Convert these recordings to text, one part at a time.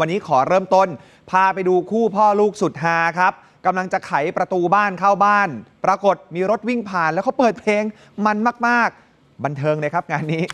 วันนี้ขอเริ่มต้น พาไปดูคู่พ่อลูกสุดฮาครับกำลังจะไขประตูบ้านเข้าบ้าน ปรากฏมีรถวิ่งผ่านแล้วเขาเปิดเพลงมันมาก ๆ บันเทิงเลยครับงานนี้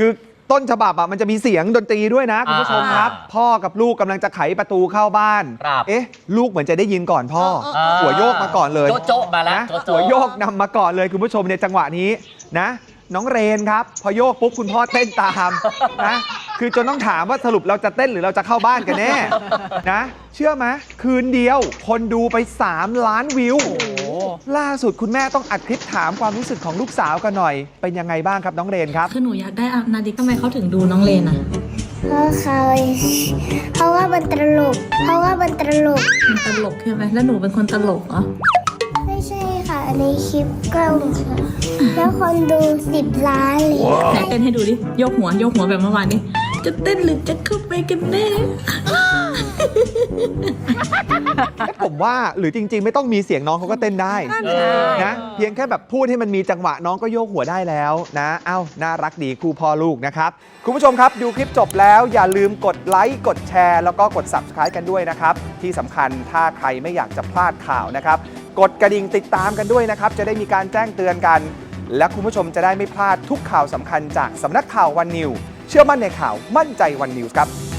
คือต้นฉบับอะมันจะมีเสียงดนตรีด้วยนะคุณผู้ชมครับ อ่าพ่อกับลูกกำลังจะไขประตูเข้าบ้าน ครับเอ๊ะ ลูกเหมือนจะได้ยินก่อนพ่อ เออหัวโยกมาก่อนเลยโจ๊ะโจ๊ะมาแล้วนะโจ๊ะโจ๊ะ หัวโยกนำมาก่อนเลยคุณผู้ชมในจังหวะนี้นะ น้องเรนครับ พอโยกปุ๊บคุณพ่อเต้นตามนะคือจนต้องถามว่าสรุปเราจะเต้นหรือเราจะเข้าบ้านกันแน่นะ เชื่อไหมคืนเดียวคนดูไป 3 ล้านวิว ล่าสุดคุณแม่ต้องอัดคลิปถามความรู้สึกของลูกสาวกันหน่อย เป็นยังไงบ้างครับน้องเรนครับ คือหนูอยากได้อานาดิกทำไมเขาถึงดูน้องเลนอะเพราะเขาเพราะว่ามันตลก เพราะว่ามันตลก มันตลกใช่ไหมแล้วหนูเป็นคนตลกเหรอ ไม่ใช่ค่ะ ในคลิปกล้องค่ะแล้วคนดูสิบล้านเลยไหนเต้นให้ดูดิโยกหัวโยกหัวแบบเมื่อวานนี้ จะเต้นหรือจะเข้าไปกันแน่ ผมว่าหรือจริง ๆ ไม่ต้องมีเสียงน้องเขาก็เต้นได้เออนะเพียงแค่แบบพูดให้มันมีจังหวะน้องก็โยกหัวได้แล้วนะเอ้าน่ารักดีคู่พ่อลูกนะครับ คุณผู้ชมครับดูคลิปจบแล้วอย่าลืมกดไลค์กดแชร์ แล้วก็กด subscribe กันด้วยนะครับ ที่สำคัญถ้าใครไม่อยากจะพลาดข่าวนะครับ กดกระดิ่งติดตามกันด้วยนะครับ จะได้มีการแจ้งเตือนกัน และคุณผู้ชมจะได้ไม่พลาดทุกข่าวสำคัญจากสำนักข่าววันนิว เชื่อมั่นในข่าวมั่นใจวันนิวส์ครับ